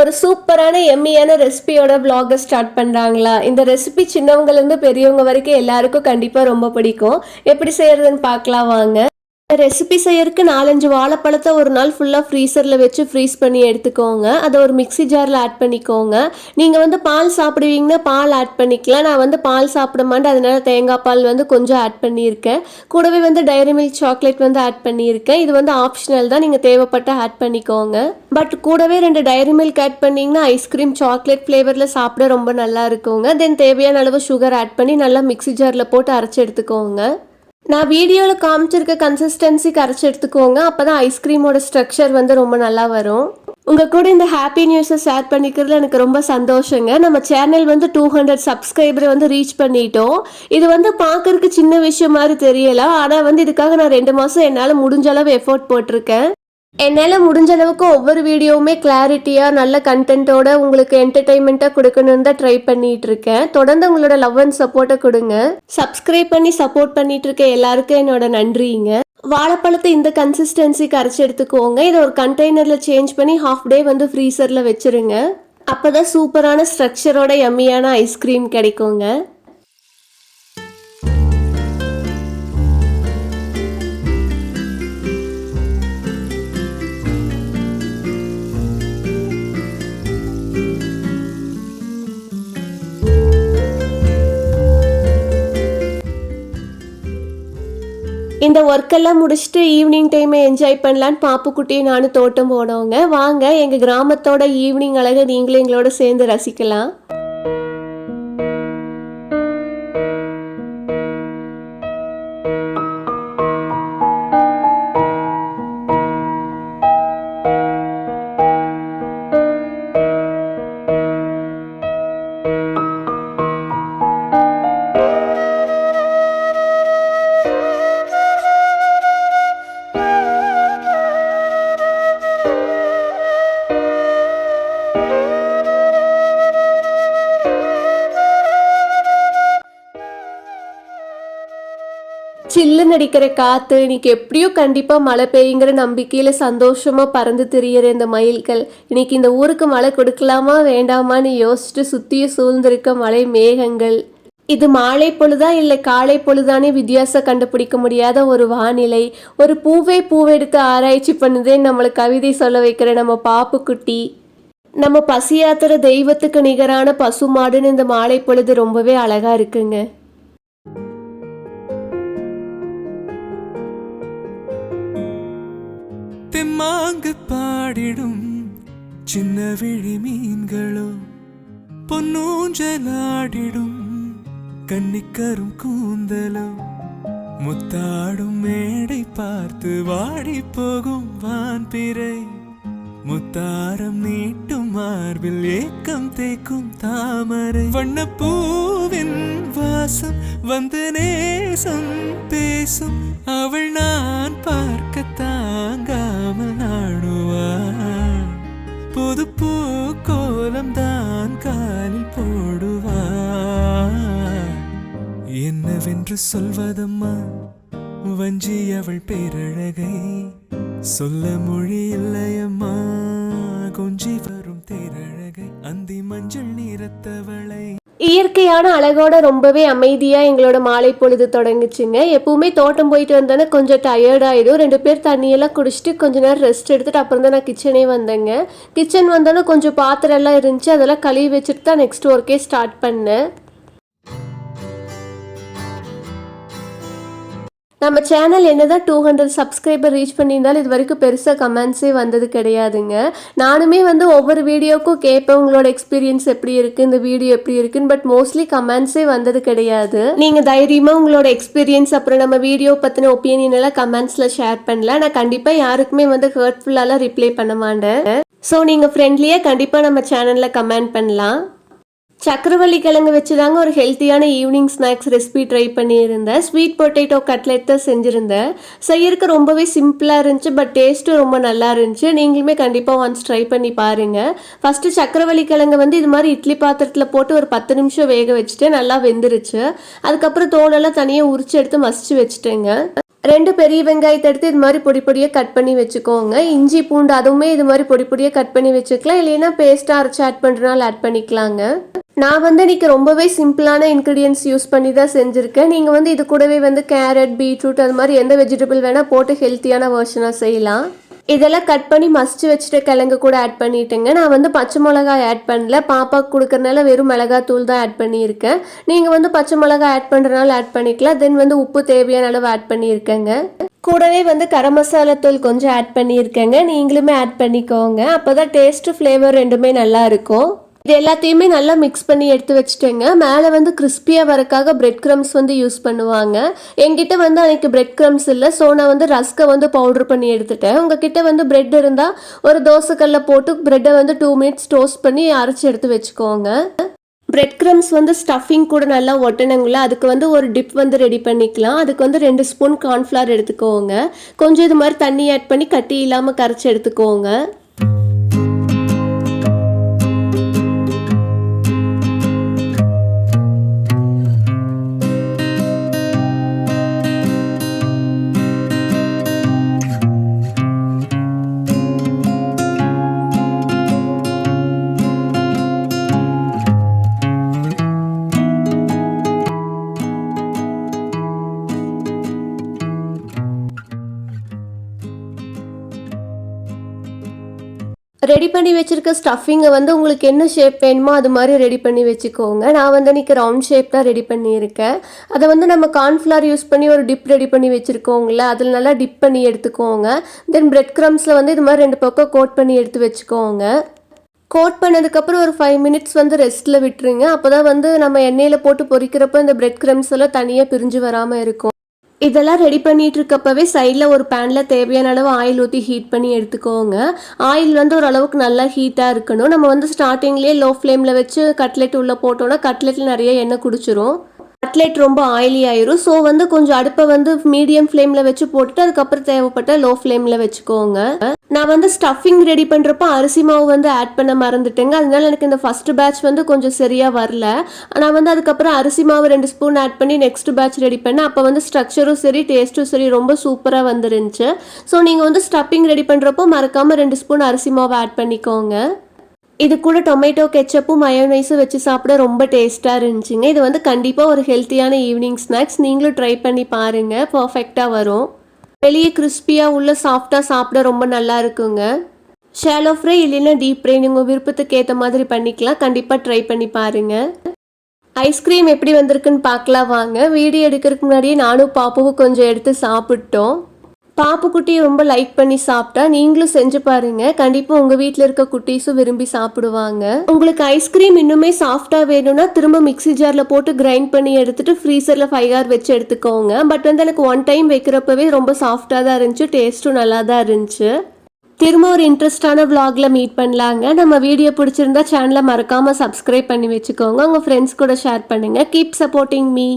ஒரு சூப்பரான எம்மியான ரெசிபியோட விலாகை ஸ்டார்ட் பண்ணுறாங்களா இந்த ரெசிபி சின்னவங்கலேருந்து பெரியவங்க வரைக்கும் எல்லாருக்கும் கண்டிப்பாக ரொம்ப பிடிக்கும். எப்படி செய்கிறதுன்னு பார்க்கலாம் வாங்க. ரெசிபி செய்யறதுக்கு நாலஞ்சு வாழைப்பழத்தை ஒரு நாள் ஃபுல்லாக ஃப்ரீசரில் வச்சு ஃப்ரீஸ் பண்ணி எடுத்துக்கோங்க. அதை ஒரு மிக்ஸி ஜாரில் ஆட் பண்ணிக்கோங்க. நீங்கள் வந்து பால் சாப்பிடுவீங்கன்னா பால் ஆட் பண்ணிக்கலாம். நான் வந்து பால் சாப்பிட மாட்டேன். அதனால தேங்காய் பால் வந்து கொஞ்சம் ஆட் பண்ணியிருக்கேன். கூடவே வந்து டைரி மில்க் சாக்லேட் வந்து ஆட் பண்ணியிருக்கேன். இது வந்து ஆப்ஷனல் தான். நீங்கள் தேவைப்பட்ட ஆட் பண்ணிக்கோங்க. பட் கூடவே ரெண்டு டைரி மில்க் ஆட் பண்ணிங்கன்னா ஐஸ்கிரீம் சாக்லேட் ஃப்ளேவரில் சாப்பிட ரொம்ப நல்லா இருக்குங்க. தென் தேவையான அளவு சுகர் ஆட் பண்ணி நல்லா மிக்ஸி ஜாரில் போட்டு அரைச்சி எடுத்துக்கோங்க. நான் வீடியோவில் காமிச்சிருக்க கன்சிஸ்டன்சி கரைச்சி எடுத்துக்கோங்க. அப்போ தான் ஐஸ்கிரீமோட ஸ்ட்ரக்சர் வந்து ரொம்ப நல்லா வரும். உங்கள் கூட இந்த ஹாப்பி நியூஸை ஷேர் பண்ணிக்கிறதுல எனக்கு ரொம்ப சந்தோஷங்க. நம்ம சேனல் வந்து டூ ஹண்ட்ரட் சப்ஸ்கிரைபரை வந்து ரீச் பண்ணிட்டோம். இது வந்து பார்க்கறதுக்கு சின்ன விஷயம் மாதிரி தெரியல. ஆனால் வந்து இதுக்காக நான் ரெண்டு மாதம் என்னால் முடிஞ்ச அளவு எஃபோர்ட் போட்டிருக்கேன். என்னால் முடிஞ்ச அளவுக்கு ஒவ்வொரு வீடியோவுமே கிளாரிட்டியாக நல்ல கண்டென்ட்டோட உங்களுக்கு என்டர்டைன்மெண்ட்டாக கொடுக்கணும்னு தான் ட்ரை பண்ணிட்டு இருக்கேன் தொடர்ந்து உங்களோட லவ் அண்ட் சப்போர்ட்டை கொடுங்க. சப்ஸ்கிரைப் பண்ணி சப்போர்ட் பண்ணிட்டு இருக்க எல்லாருக்கும் என்னோட நன்றிங்க. வாழைப்பழத்தை இந்த கன்சிஸ்டன்சிக்கு அரைச்சி எடுத்துக்கோங்க. இதை ஒரு கண்டெய்னரில் சேஞ்ச் பண்ணி ஹாஃப் டே வந்து ஃப்ரீசரில் வச்சுருங்க. அப்போ தான் சூப்பரான ஸ்ட்ரக்சரோட எம்மியான ஐஸ்கிரீம் கிடைக்குங்க. இந்த ஒர்க்கெல்லாம் முடிச்சுட்டு ஈவினிங் டைமை என்ஜாய் பண்ணலான்னு பாப்புக்குட்டியை நானும் தோட்டம் போனவங்க. வாங்க எங்கள் கிராமத்தோட ஈவினிங் அழகை நீங்களும் எங்களோட சேர்ந்து ரசிக்கலாம். சில்லுன்னு அடிக்கிற காற்று இன்னைக்கு எப்படியோ கண்டிப்பாக மழை பெய்யுங்கிற நம்பிக்கையில் சந்தோஷமாக பறந்து திரியிற இந்த மயில்கள். இன்னைக்கு இந்த ஊருக்கு மழை கொடுக்கலாமா வேண்டாமான்னு யோசிச்சுட்டு சுற்றியும் சூழ்ந்திருக்க மழை மேகங்கள். இது மாலை பொழுதா இல்லை காலை பொழுதானே வித்தியாசம் கண்டுபிடிக்க முடியாத ஒரு வானிலை. ஒரு பூவே பூவெடுத்து ஆராய்ச்சி பண்ணுதே நம்மளை கவிதை சொல்ல வைக்கிற நம்ம பாப்புக்குட்டி. நம்ம பசியாத்துற தெய்வத்துக்கு நிகரான பசுமாடுன்னு இந்த மாலை பொழுது ரொம்பவே அழகா இருக்குங்க. தெம்மாங்கு பாடிடும் சின்ன விழி மீன்களோ பொன்னூஞ்சலாடிடும் கன்னிக்கரும் கூந்தலோ முத்தாடும் மேடை பார்த்து வாடி போகும் வான்பிறை. முத்தாரம் நீட்டும் மார்பில் ஏக்கம் தேக்கும் தாமரை. வண்ணப்பூவின் வாசம் வந்து நேசம் பேசும் அவள் நான் பார்க்க தாங்காமல் நாடுவாள் புது பூ கோலம் தான் காலில் போடுவாள் என்னவென்று சொல்வதம்மா? வஞ்சி அவள் பேரழகை சொல்ல மொழி இல்லையம்மா. கொஞ்சி வரும் தேரழகை அந்தி மஞ்சள் நிறத்தவளை இயற்கையான அழகோட ரொம்பவே அமைதியா எங்களோட மாலை பொழுது தொடங்குச்சுங்க. எப்பவுமே தோட்டம் போயிட்டு வந்தோன்னே கொஞ்சம் டயர்டாயிடும் ரெண்டு பேர் தண்ணியெல்லாம் குடிச்சிட்டு கொஞ்ச நேரம் ரெஸ்ட் எடுத்துட்டு அப்புறம் தான் நான் கிச்சனே வந்தேங்க. கிச்சன் வந்தோன்னே கொஞ்சம் பாத்திரம் எல்லாம் இருந்துச்சு. அதெல்லாம் கழுவி வச்சுட்டு தான் நெக்ஸ்ட் ஒர்க்கே ஸ்டார்ட் பண்ணேன். நம்ம சேனல் என்னதான் டூ ஹண்ட்ரட் சப்ஸ்கிரைபர் ரீச் பண்ணியிருந்தாலும் இது வரைக்கும் பெருசாக கமெண்ட்ஸே வந்தது கிடையாதுங்க. நானுமே வந்து ஒவ்வொரு வீடியோக்கும் கேட்பேன் உங்களோட எக்ஸ்பீரியன்ஸ் எப்படி இருக்குது இந்த வீடியோ எப்படி இருக்குன்னு பட் மோஸ்ட்லி கமெண்ட்ஸே வந்தது கிடையாது. நீங்கள் தைரியமாக உங்களோட எக்ஸ்பீரியன்ஸ் அப்புறம் நம்ம வீடியோ பற்றின ஒப்பீனியன் எல்லாம் கமெண்ட்ஸில் ஷேர் பண்ணல நான் கண்டிப்பாக யாருக்குமே வந்து ஹர்ட்ஃபுல்லாலாம் ரிப்ளை பண்ண மாட்டேன். ஸோ நீங்கள் ஃப்ரெண்ட்லியாக கண்டிப்பாக நம்ம சேனலில் கமெண்ட் பண்ணலாம். சக்கரவள்ளி கிழங்கு வச்சு தாங்க ஒரு ஹெல்த்தியான ஈவினிங் ஸ்நாக்ஸ் ரெசிபி ட்ரை பண்ணியிருந்தேன். ஸ்வீட் பொட்டேட்டோ கட்லெட் தான் செஞ்சுருந்தேன். செய்யறதுக்கு ரொம்பவே சிம்பிளாக இருந்துச்சு பட் டேஸ்ட்டும் ரொம்ப நல்லா இருந்துச்சு. நீங்களுமே கண்டிப்பாக ஒன்ஸ் ட்ரை பண்ணி பாருங்கள் ஃபஸ்ட்டு சக்கரவள்ளி கிழங்கு வந்து இது மாதிரி இட்லி பாத்திரத்தில் போட்டு ஒரு பத்து நிமிஷம் வேக வச்சுட்டு நல்லா வெந்துருச்சு. அதுக்கப்புறம் தோலெல்லாம் தனியாக உரிச்சு எடுத்து மசிச்சு வச்சுட்டேங்க. ரெண்டு பெரிய வெங்காயத்தை எடுத்து இது மாதிரி பொடி பொடியாக கட் பண்ணி வச்சுக்கோங்க. இஞ்சி பூண்டு அதுவுமே இது மாதிரி பொடி பொடியாக கட் பண்ணி வச்சுக்கலாம். இல்லைன்னா பேஸ்ட்டாக அரைச்சி ஆட் பண்ணுறனால ஆட் பண்ணிக்கலாங்க. நான் வந்து இன்னைக்கு ரொம்பவே சிம்பிளான இன்க்ரீடியன்ஸ் யூஸ் பண்ணி தான் செஞ்சுருக்கேன். நீங்கள் வந்து இது கூடவே வந்து கேரட் பீட்ரூட் அது மாதிரி எந்த வெஜிடபிள் வேணால் போட்டு ஹெல்த்தியான வேர்ஷனாக செய்யலாம். இதெல்லாம் கட் பண்ணி மசிச்சு வச்சுட்டு கிழங்கு கூட ஆட் பண்ணிட்டேங்க. நான் வந்து பச்சை மிளகாய் ஆட் பண்ணல. பாப்பாவுக்கு கொடுக்கறனால வெறும் மிளகாய் தூள் தான் ஆட் பண்ணியிருக்கேன். நீங்கள் வந்து பச்சை மிளகாய் ஆட் பண்ணுறனால ஆட் பண்ணிக்கலாம். தென் வந்து உப்பு தேவையான அளவு ஆட் பண்ணியிருக்கேங்க. கூடவே வந்து கரம் மசாலா தூள் கொஞ்சம் ஆட் பண்ணியிருக்கேங்க. நீங்களுமே ஆட் பண்ணிக்கோங்க. அப்போ தான் டேஸ்ட்டு ஃப்ளேவர் ரெண்டுமே நல்லா இருக்கும். இது எல்லாத்தையுமே நல்லா மிக்ஸ் பண்ணி எடுத்து வச்சுட்டேங்க. மேலே வந்து கிறிஸ்பியாக வரக்காக பிரெட் க்ரம்ஸ் வந்து யூஸ் பண்ணுவாங்க. என்கிட்ட வந்து அன்றைக்கி பிரெட் க்ரம்ஸ் இல்லை. ஸோ நான் வந்து ரஸ்கை வந்து பவுடர் பண்ணி எடுத்துட்டேன். உங்ககிட்ட வந்து பிரெட் இருந்தால் ஒரு தோசைக்கல்ல போட்டு பிரெட்டை வந்து டூ மினிட்ஸ் டோஸ்ட் பண்ணி அரைச்சி எடுத்து வச்சுக்கோங்க. பிரெட் க்ரம்ஸ் வந்து ஸ்டஃபிங் கூட நல்லா ஒட்டணுங்களா அதுக்கு வந்து ஒரு டிப் வந்து ரெடி பண்ணிக்கலாம். அதுக்கு வந்து ரெண்டு ஸ்பூன் கார்ன்ஃப்ளவர் எடுத்துக்கோங்க. கொஞ்சம் இது மாதிரி தண்ணி ஆட் பண்ணி கட்டி இல்லாமல் கரைச்சி எடுத்துக்கோங்க. ரெடி பண்ணி வச்சுருக்க ஸ்டஃபிங்கை வந்து உங்களுக்கு என்ன ஷேப் வேணுமோ அது மாதிரி ரெடி பண்ணி வச்சுக்கோங்க. நான் வந்து இன்னைக்கு ரவுண்ட் ஷேப் தான் ரெடி பண்ணியிருக்கேன். அதை வந்து நம்ம கார்ன்ஃப்ளவர் யூஸ் பண்ணி ஒரு டிப் ரெடி பண்ணி வச்சுருக்கோங்கள அதில் நல்லா டிப் பண்ணி எடுத்துக்கோங்க. தென் பிரெட் க்ரம்ஸில் வந்து இது மாதிரி ரெண்டு பக்கம் கோட் பண்ணி எடுத்து வச்சுக்கோங்க. கோட் பண்ணதுக்கப்புறம் ஒரு ஃபைவ் மினிட்ஸ் வந்து ரெஸ்ட்டில் விட்டுருங்க. அப்போ தான் வந்து நம்ம எண்ணெயில் போட்டு பொறிக்கிறப்போ இந்த பிரெட் க்ரம்ஸ் எல்லாம் தனியாக பிரிஞ்சு வராமல் இருக்கும். இதெல்லாம் ரெடி பண்ணிட்டு இருக்கப்பவே சைடில் ஒரு பேனில் தேவையான அளவு ஆயில் ஊற்றி ஹீட் பண்ணி எடுத்துக்கோங்க. ஆயில் வந்து ஓரளவுக்கு நல்லா ஹீட்டாக இருக்கணும். நம்ம வந்து ஸ்டார்டிங்லேயே லோ ஃப்ளேமில் வச்சு கட்லெட் உள்ளே போட்டோன்னா கட்லெட்டில் நிறைய எண்ணெய் குடிச்சிரும். கட்லெட் ரொம்ப ஆயிலி ஆயிரும். ஸோ வந்து கொஞ்சம் அடுப்பை வந்து மீடியம் ஃப்ளேமில் வச்சு போட்டுட்டு அதுக்கப்புறம் தேவைப்பட்ட லோ ஃப்ளேமில் வச்சுக்கோங்க. நான் வந்து ஸ்டஃபிங் ரெடி பண்ணுறப்ப அரிசி மாவு வந்து ஆட் பண்ண மறந்துட்டேங்க. அதனால எனக்கு இந்த ஃபர்ஸ்ட் பேட்ச் வந்து கொஞ்சம் சரியாக வரல. நான் வந்து அதுக்கப்புறம் அரிசி மாவு ரெண்டு ஸ்பூன் ஆட் பண்ணி நெக்ஸ்ட் பேட்ச் ரெடி பண்ணேன். அப்போ வந்து ஸ்ட்ரக்சரும் சரி டேஸ்ட்டும் சரி ரொம்ப சூப்பராக வந்துருந்துச்சு. ஸோ நீங்கள் வந்து ஸ்டஃபிங் ரெடி பண்ணுறப்போ மறக்காமல் ரெண்டு ஸ்பூன் அரிசி மாவு ஆட் பண்ணிக்கோங்க. இது கூட டொமேட்டோ கெச்சப்பும் மயோனைஸும் வச்சு சாப்பிட ரொம்ப டேஸ்ட்டாக இருந்துச்சுங்க. இது வந்து கண்டிப்பாக ஒரு ஹெல்த்தியான ஈவினிங் ஸ்நாக்ஸ் நீங்களும் ட்ரை பண்ணி பாருங்கள் பர்ஃபெக்டாக வரும். வெளியே கிறிஸ்பியாக உள்ள சாஃப்டாக சாப்பிட ரொம்ப நல்லா இருக்குங்க. ஷேலோ ஃப்ரை இல்லைன்னா டீப் ஃப்ரை உங்கள் விருப்பத்துக்கு ஏற்ற மாதிரி பண்ணிக்கலாம். கண்டிப்பாக ட்ரை பண்ணி பாருங்கள் ஐஸ்கிரீம் எப்படி வந்திருக்குன்னு பார்க்கலாம் வாங்க. வீடியோ எடுக்கிறதுக்கு முன்னாடியே நானும் பாப்பாவும் கொஞ்சம் எடுத்து சாப்பிட்டோம். பாப்பு குட்டியை ரொம்ப லைக் பண்ணி சாப்பிட்டா நீங்களும் செஞ்சு பாருங்க. கண்டிப்பா உங்க வீட்டில் இருக்க குட்டீஸும் விரும்பி சாப்பிடுவாங்க. உங்களுக்கு ஐஸ்கிரீம் இன்னுமே சாஃப்டா வேணும்னா திரும்ப மிக்ஸி ஜார்ல போட்டு கிரைண்ட் பண்ணி எடுத்துட்டு ஃப்ரீசர்ல ஃபைவ் ஹவர் வச்சு எடுத்துக்கோங்க. பட் வந்து எனக்கு ஒன் டைம் வைக்கிறப்பவே ரொம்ப சாஃப்டா தான் இருந்துச்சு டேஸ்ட்டும் நல்லா தான் இருந்துச்சு. திரும்ப ஒரு இன்ட்ரெஸ்டான விளாகில் மீட் பண்ணலாங்க. நம்ம வீடியோ பிடிச்சிருந்தா சேனலை மறக்காமல் சப்ஸ்கிரைப் பண்ணி வச்சுக்கோங்க. உங்கள் ஃப்ரெண்ட்ஸ் கூட ஷேர் பண்ணுங்கள் கீப் சப்போர்ட்டிங் மீ